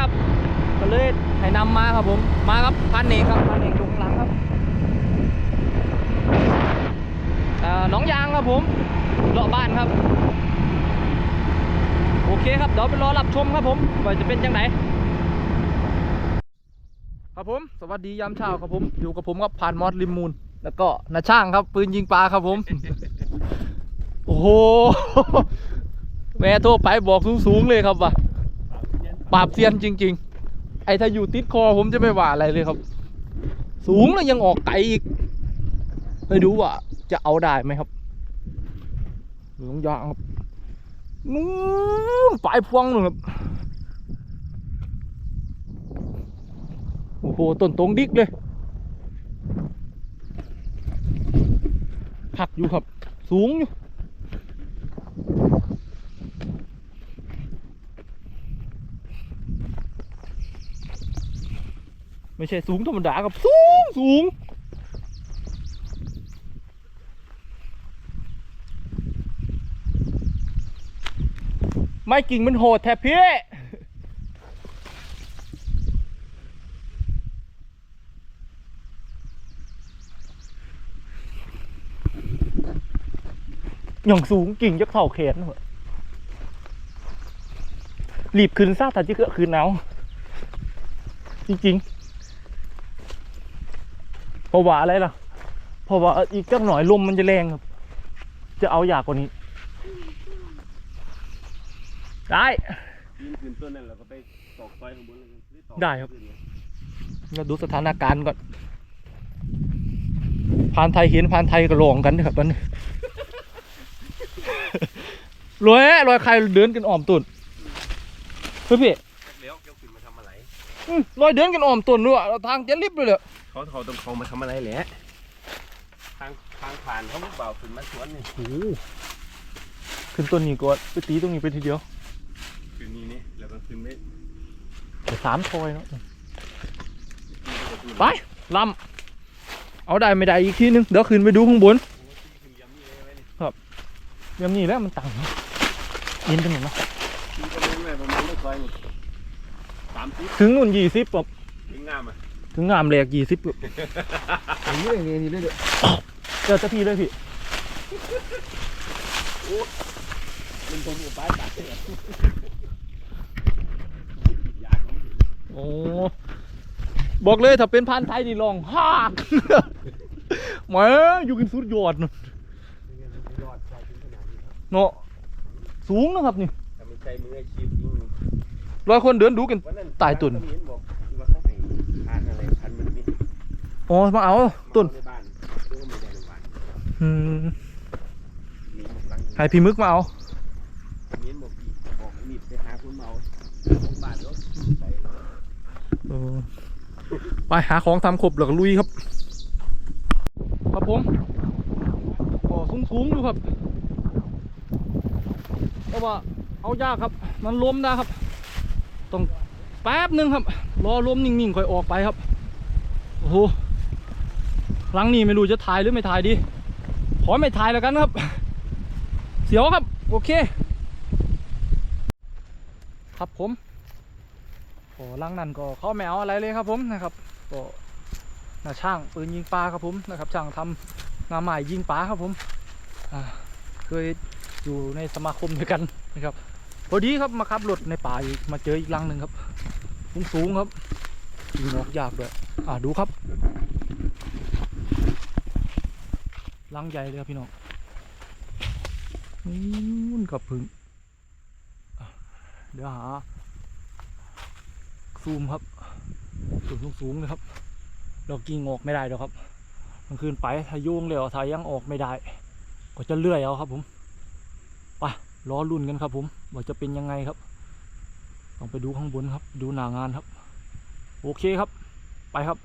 ครับ ก็เลยให้นำมาครับผม มาครับพันเอกครับพันเอกตรงหลังครับน้องยางครับผมเลาะบ้านครับ โอเคครับเดี๋ยวไปรอรับชมครับผมว่าจะเป็นยังไงครับผม สวัสดียามเช้าครับผม อยู่กับผมกับผ่านมอสริมมูล แล้วก็นาช่างครับ ปืนยิงปลาครับผม โอ้โหแม่โทรไปบอกสูงๆเลยครับว่ะ ปราบเซียนจริง ๆ ไอ้ถ้าอยู่ติดคอผมจะไม่ว่าอะไรเลยครับ สูงแล้วยังออกไกลอีกไม่รู้ว่าจะเอาได้ไหมครับหลงยางครับนู้นปลายพวงนู่นครับโอ้โหต้นตรงดิกเลยหักอยู่ครับ สูงอยู่ ไม่ใช่สูงธรรมดาครับสูงสูงไม่กิ่งมันโหดแทบพี่อย่างสูงกิ่งจะเข่าแขนเหรอรีบขึ้นซาแต่ที่เกิดคืนหนาวจริงๆ เพราะว่าอะไรล่ะ เพราะว่าอีกจักหน่อยลมมันจะแรงครับ จะเอาอยากกว่านี้ ได้ยิงคืนต้นนั่นเราก็ไปตอกซอยข้างบนเลยหอตอกได้ครับขึ้นเลยเราดูสถานการณ์ก่อนพานไทยเห็นพานไทยก็ลองกันนะครับตอนนี้รวยรวยใครเดินกันอ้อมตุนเฮ้ยพี่เลี้ยวเกี่ยวขึ้นมาทำอะไรอืมรอยเดินกันอ้อมตุนด้วยอะทางจะรีบเลยเลย เขาเขาต้องเขามาทำอะไรแหละทางทางผ่านเขาไม่เบาขึ้นมาสวนนี่โอ้โหขึ้นต้นนี้ก่อนไปตีตรงนี้ไปทีเดียวขึ้นนี่นี่แล้วก็ขึ้นไม่เดี๋ยวสามทอยเนาะไปลำเอาได้ไม่ได้อีกทีนึงเดี๋ยวขึ้นไปดูข้างบนขึ้นยำนี่เลยไว้นี่ยามนี้แล้วมันต่างเนาะยินกันหมดเนาะตีก็ไม่ไม่ประมาณไม่ซอยนี่สามสิบถึงนู่นยี่สิบแบบถึงงามอะ ถึงงามแหลกยี่สิบอย่างนี้เลยนี่เลยเด้อเจอสักทีเลยพี่มันผมอยู่ปลายปากเลยอยากของโอ้บอกเลยถ้าเป็นพันธุ์ไทยนี่ลองฮากแหมาอยู่กันสุดยอดเนอะยอดชายถึงขนาดนี้ครับเนาะสูงนะครับนี่แต่ไม่ใช่มืออาชีพจริงร้อยคนเดินดูกันวันนั้นตายตุ่น อ๋อมาเอาต้นในบ้านดูว่ามีอะไรในบ้านอืมมีหลังให้พี่มึกมาเอาเมียนบอกอีกบอกมีดไปหาคนเมาของบ้านรถไปเออไปหาของทำครบแล้วก็ลุยครับ ครับผมก็สูงสูงๆอยู่ครับเพราะว่าเอายากครับ มันล้มนะครับ ต้องแป๊บหนึงครับ รอล้มนิ่งๆค่อยออกไปครับ โอ้โห หลังนี้ไม่รู้จะถ่ายหรือไม่ถ่ายดี ขอไม่ถ่ายแล้วกันครับ เสียวครับ โอเค ครับผมก็หลังนั้นก็เขาไม่เอาอะไรเลยครับผมนะครับก็นาช่างปืนยิงปลาครับผมนะครับ ช่างทำงานใหม่ยิงปลาครับผมเคยอยู่ในสมาคมด้วยกันนะครับพอดีครับมาขับรถในป่าอีกมาเจออีกลังหนึ่งครับสูงสูงครับยิงออกยากด้วยอ่าดูครับ ลังใหญ่เลยครับพี่น้องนู่นกับพึ่งเดี๋ยวหา ซูมครับสูงสูงเลยครับ เรากิ่งออกไม่ได้หรอกครับมันคืนไปถ้าโยงเร็วถ้ายังออกไม่ได้ ก็จะเลื่อยเอาครับผมไปรอรุ่นกันครับผมว่าจะเป็นยังไงครับต้องไปดูข้างบนครับ ดูหน้างานครับ โอเคครับ ไปครับ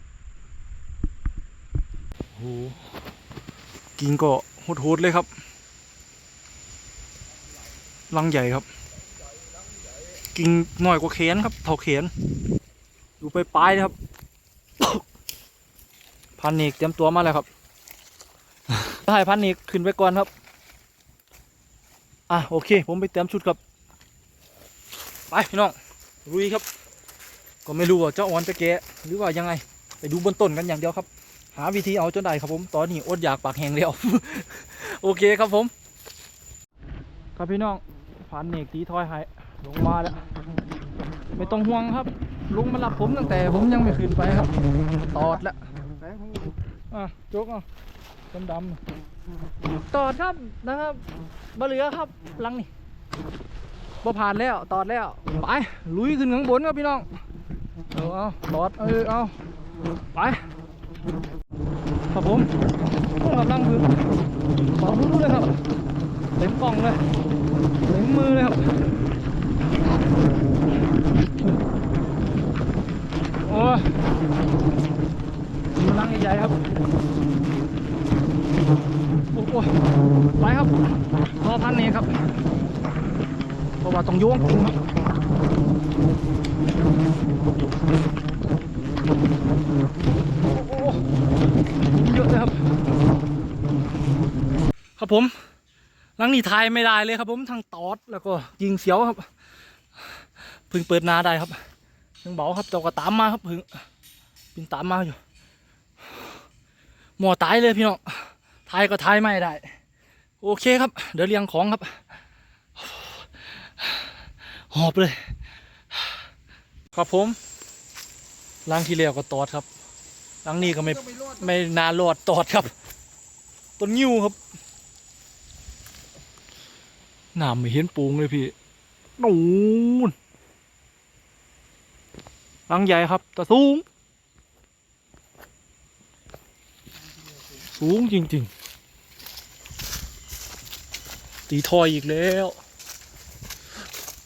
โอ้โห กิ่งก็โหดๆเลยครับลังใหญ่ครับ กิ่งน้อยกว่าแขนครับเท่าแขนดูไปปลายๆนะครับ พันเอกเตรียมตัวมาแล้วครับให้พันเอกขึ้นไปก่อนครับ อะโอเค ผมไปเตรียมชุดครับ ไปพี่น้องลุยครับ ก็ไม่รู้ว่าเจ้าอ่อนจะแกะหรือว่ายังไง ไปดูบนต้นกันอย่างเดียวครับ หาวิธีเอาจนได้ครับผม ตอนนี้อดอยากปากแห้งแล้ว โอเคครับผม ครับพี่น้องผ่านเนกตีทอยให้ลงมาแล้ว ไม่ต้องห่วงครับ ลุงมารับผมตั้งแต่ผมยังไม่ขึ้นไปครับ ตอดแล้วอะจกอะดำดำตอดครับนะครับบะเหลือครับลังนี่บ่ผ่านแล้วตอดแล้วไปลุยขึ้นข้างบนครับพี่น้อง เอาเอาตอดเออเอาไป ผมกกำลังคือขอดูเลยครับเต็มกล่องเลยเต็มมือเลยครับโอ้ยมีลังใหญ่ครับโอ้โหไปครับรอพันนี้ครับเพราะว่าต้องโยงกุ้งครับโอ้โหเยอะเลยครับ ครับผมลังนี้ทายไม่ได้เลยครับผมทั้งตอดแล้วก็ยิงเสียวครับเพิ่งเปิดนาได้ครับยังเบาครับเจ้าก็ตามมาครับเพิ่งบินตามมาอยู่หมอตายเลยพี่น้องทายก็ทายไม่ได้ โอเคครับ เดี๋ยวเรียงของครับ หอบเลย ครับผมล้างที่แล้วก็ตอดครับล้างนี้ก็ไม่ไม่นานรอดตอดครับต้นยิ้วครับ น้ำไม่เห็นปูงเลยพี่นูนล้างใหญ่ครับแต่สูง สูงจริง ๆ ตีทอยอีกแล้ว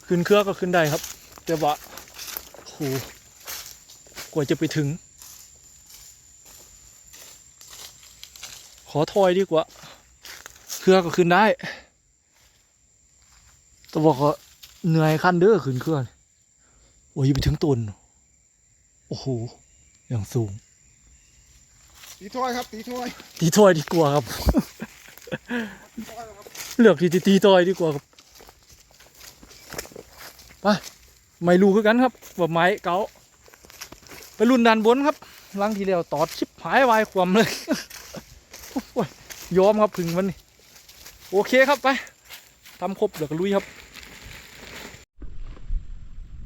ขึ้นเครือก็ขึ้นได้ครับ แต่ว่าโหกว่าจะไปถึง ขอทอยดีกว่า เครือก็ขึ้นได้ แต่ว่าก็เหนื่อยขั้นเด้อขึ้นเครื่องโอ้ยไปถึงต้นโอ้โหอย่างสูง ตีถ้วยครับ ตีถ้วยตีทอยดีกว่าครับ เลือกที่จะตีทอยดีกว่าครับไปไม่รู้คือกันครับว่าไม้เก่าไปรุ่นดันบนครับลังทีเดียวตอดชิบหายวายความเลยโอ้ยยอมครับพึ่งมันนี่โอเคครับไปทำครบเดี๋ยวก็ลุยครับ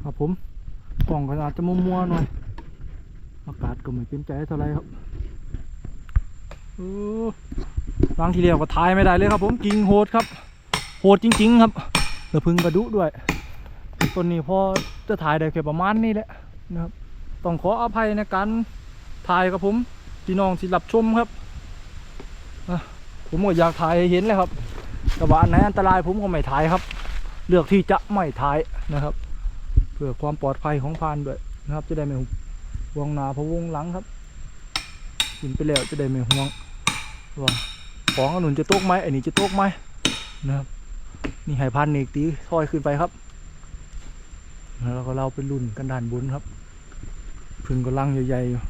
ครับผมกล่องก็อาจจะมัวๆหน่อยอากาศก็ไม่เป็นใจเท่าไรครับเออล้างทีเดียวก็ทายไม่ได้เลยครับ ผมกิ่งโหดครับ โหดจริง ๆ ครับแล้วพึ่งกระดุด้วยต้นนี้พอจะถ่ายได้แค่ประมาณนี้แหละนะครับต้องขออภัยในการถ่ายกับผมพี่น้องที่รับชมครับผมก็อยากถ่ายให้เห็นเลยครับ แต่ว่าอันไหนอันตรายผมก็ไม่ถ่ายครับ เลือกที่จะไม่ถ่ายนะครับ เพื่อความปลอดภัยของพานด้วยนะครับ จะได้ไม่ห่วงหนาพะวงหลังครับกินไปแล้วจะได้ไม่ห่วงว่าของอนนุนจะตกไหมไอ้นี่จะตกไหมนะครับนี่ให้พันเอกตีถอยขึ้นไปครับแล้วก็เราไปรุ่นกันด้านบนครับพึ่งก็ลังใหญ่ๆอยู่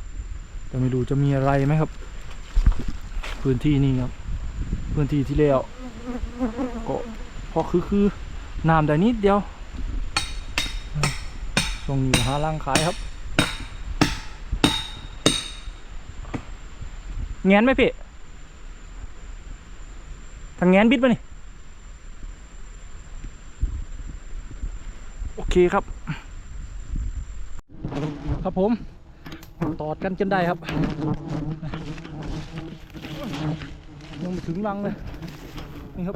แต่ไม่รู้จะมีอะไรไหมครับ พื้นที่นี่ครับ พื้นที่ที่แล้วก็พอคือคือน้ำแต่นิดเดียว ช่วงนี้หาลังขายครับแงนไหมพี่ทางแงนบิดปะนี่ โอเคครับ ครับผม ตอดกันจนได้ครับ ยังไม่ถึงรังเลย นี่ครับ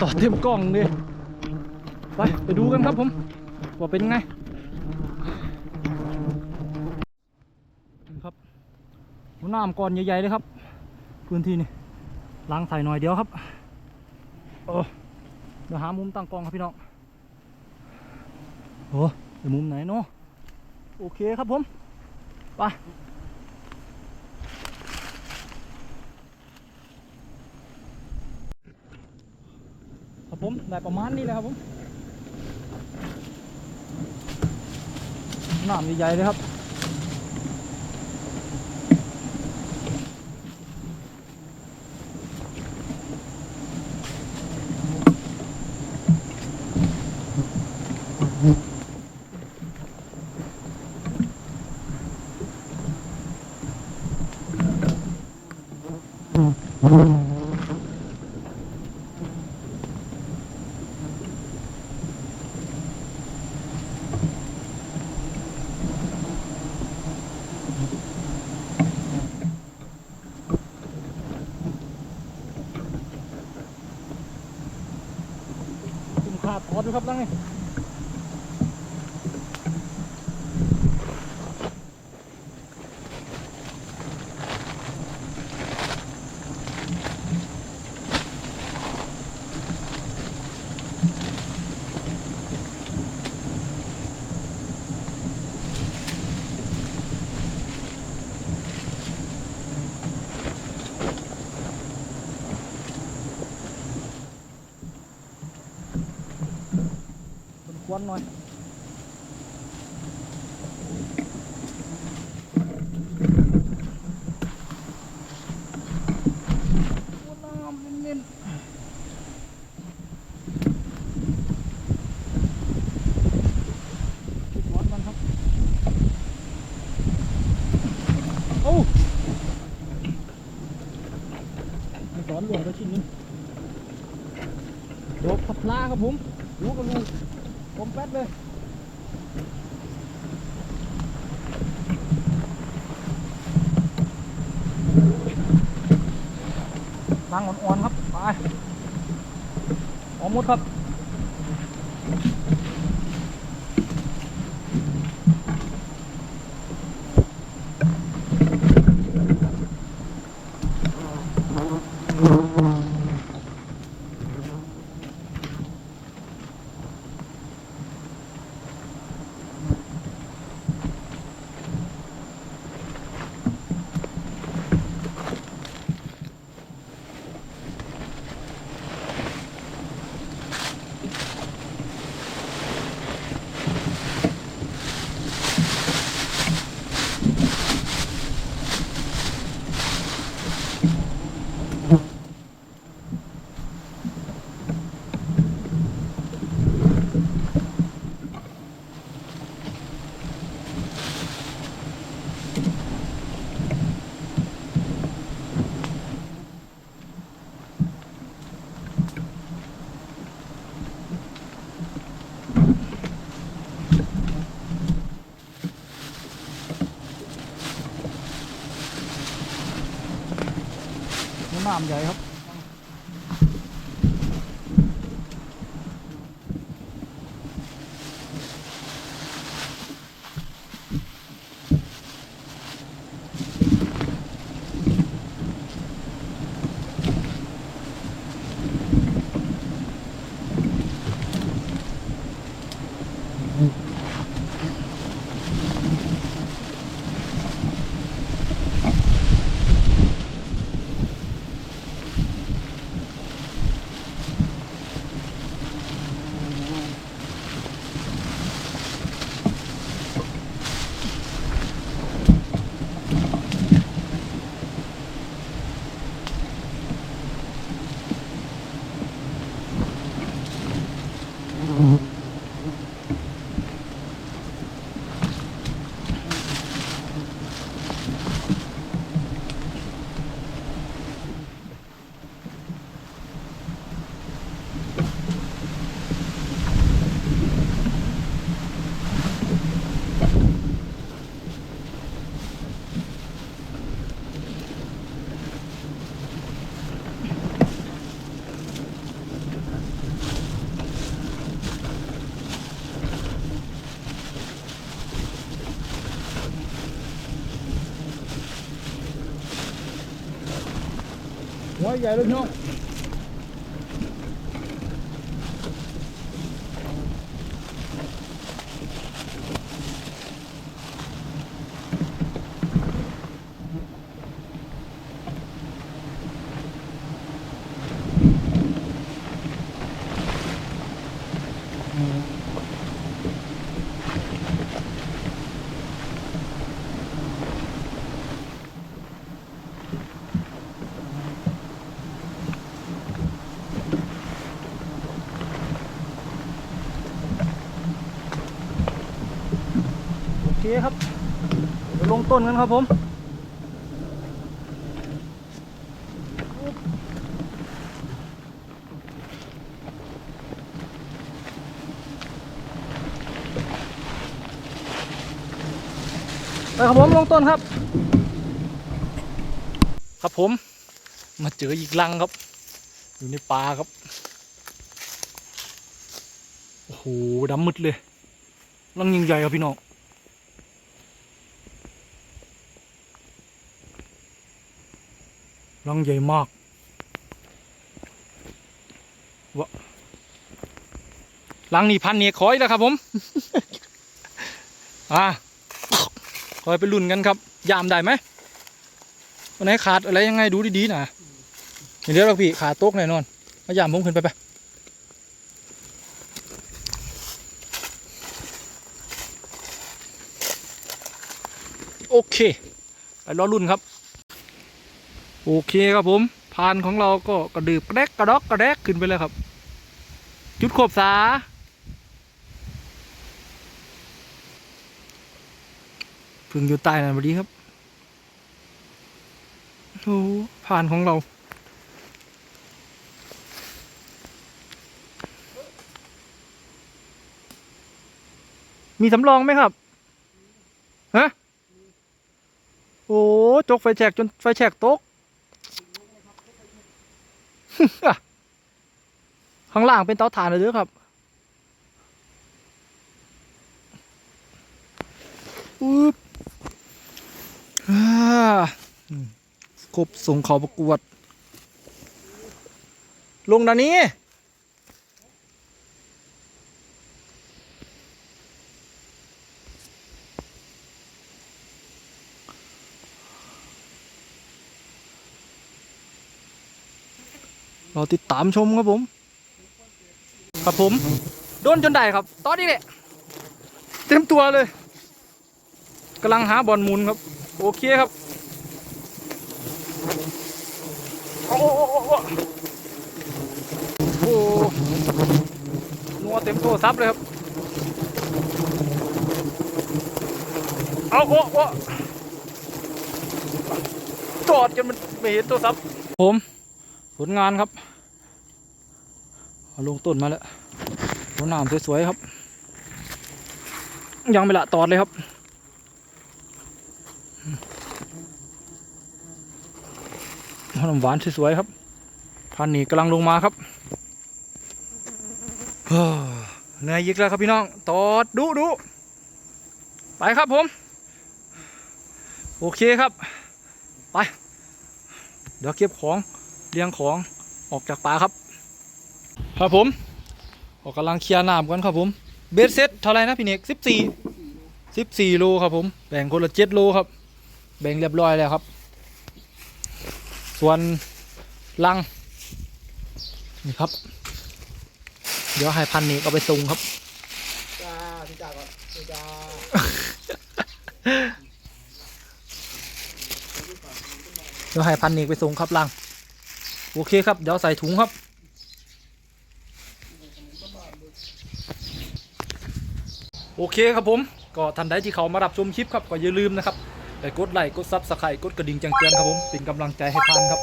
ตอดเต็มกล้องเลย ไปไปดูกันครับผมว่าเป็นไงครับหัวน้ำก้อนใหญ่ๆเลยครับ พื้นที่นี่ล้างใส่หน่อยเดียวครับโอ้เดี๋ยวหามุมตั้งกล้องครับพี่น้องโอ้เดี๋ยวมุมไหนเนาะโอเคครับผมไปครับผมได้ประมาณนี้เลยครับผม น้ำใหญ่ๆเลยครับ con rồi Hãy subscribe làm Why il y a le nom. ครับเดี๋ยวลงต้นกันครับผมไปครับผมลงต้นครับ ครับผม มาเจออีกลังครับ อยู่ในป่าครับโอ้โหดำมืดเลยลังยิ่งใหญ่ครับพี่น้อง ลังใหญ่มากวะลังนี่พันเนียคอยแล้วครับ ผม อ่าคอยไปรุ่นกันครับ ยามได้ไหมวันไหนขาดอะไรยังไงดูดีๆนะเดี๋ยวเราพี่ขาดโต๊ะแน่นอนมายามผมขึ้นไปไปโอเค ไปรอรุ่นครับ โอเคครับผม พานของเราก็กระดืบกระแดกกระดอกกระแดกขึ้นไปเลยครับ จุดขบสาพึ่งอยู่ใต้นั่นพอดีครับโอ้ผ่านของเรามีสำรองไหมครับ ฮะ โอ้ จกไฟแฉกจนไฟแฉกตก ข้างล่างเป็นเตาถ่านเลยเด้อครับอุ๊บอ่าครบส่งเขาประกวด ลงดานี้ ราติดตามชมครับผม ครับผม โดนจนได้ครับ ตอนนี้แหละเต็มตัวเลยกำลังหาบอลมุนครับ โอเคครับโอ้โอ้โอ้โอ้นัวเต็มโทรศัพท์เลยครับ เอาโอ้โอ้จอดจนมันไม่เห็นโทรศัพท์ผม ผลงานครับ เอาลงต้นมาแล้วหัวหนามสวยๆครับ ยังไม่ละตอดเลยครับหัวหนมหวานสวยๆครับพันธุ์นี้กำลังลงมาครับเฮ้อเหนื่อยยิกแล้วครับพี่น้อง ตอดดูดูไปครับผม โอเคครับ ไป เดี๋ยวเก็บของเลี้ยงของออกจากป่าครับ ครับผมออกกำลังเคลียร์น้ำกันครับผม เบสเซ็ตเท่าไหรนะพี่เนกสิบสี่สิบสี่โลครับผมแบ่งคนละเจ็ดโลครับ แบ่งเรียบร้อยแล้วครับ ส่วนลังนี่ครับ เดี๋ยวให้พันนี้เอาไปส่งครับจ้าพี่จ้าก่อนพี่จ้าเดี๋ยวให้พันนี้ไปส่งครับลัง โอเคครับ เดี๋ยวใส่ถุงครับ โอเคครับผม ก็ทันใดที่เขามารับชมคลิปครับก็อย่าลืมนะครับไปกดไลค์กดซับสไครต์กดกระดิ่งแจ้งเตือนครับผมเป็นกำลังใจให้พันครับ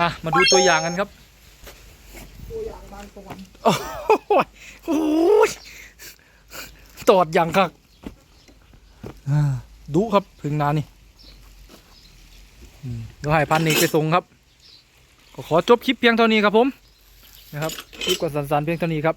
อะมาดูตัวอย่างกันครับตัวอย่างบางตะวันโอ้ยโอ้ยตอดอย่างครับอ่าดูครับพึ่งนานี่อืมเดี๋ยวให้พันนี้ไปส่งครับ ขอจบคลิปเพียงเท่านี้ครับผมนะครับคลิปก็สั้นๆเพียงเท่านี้ครับ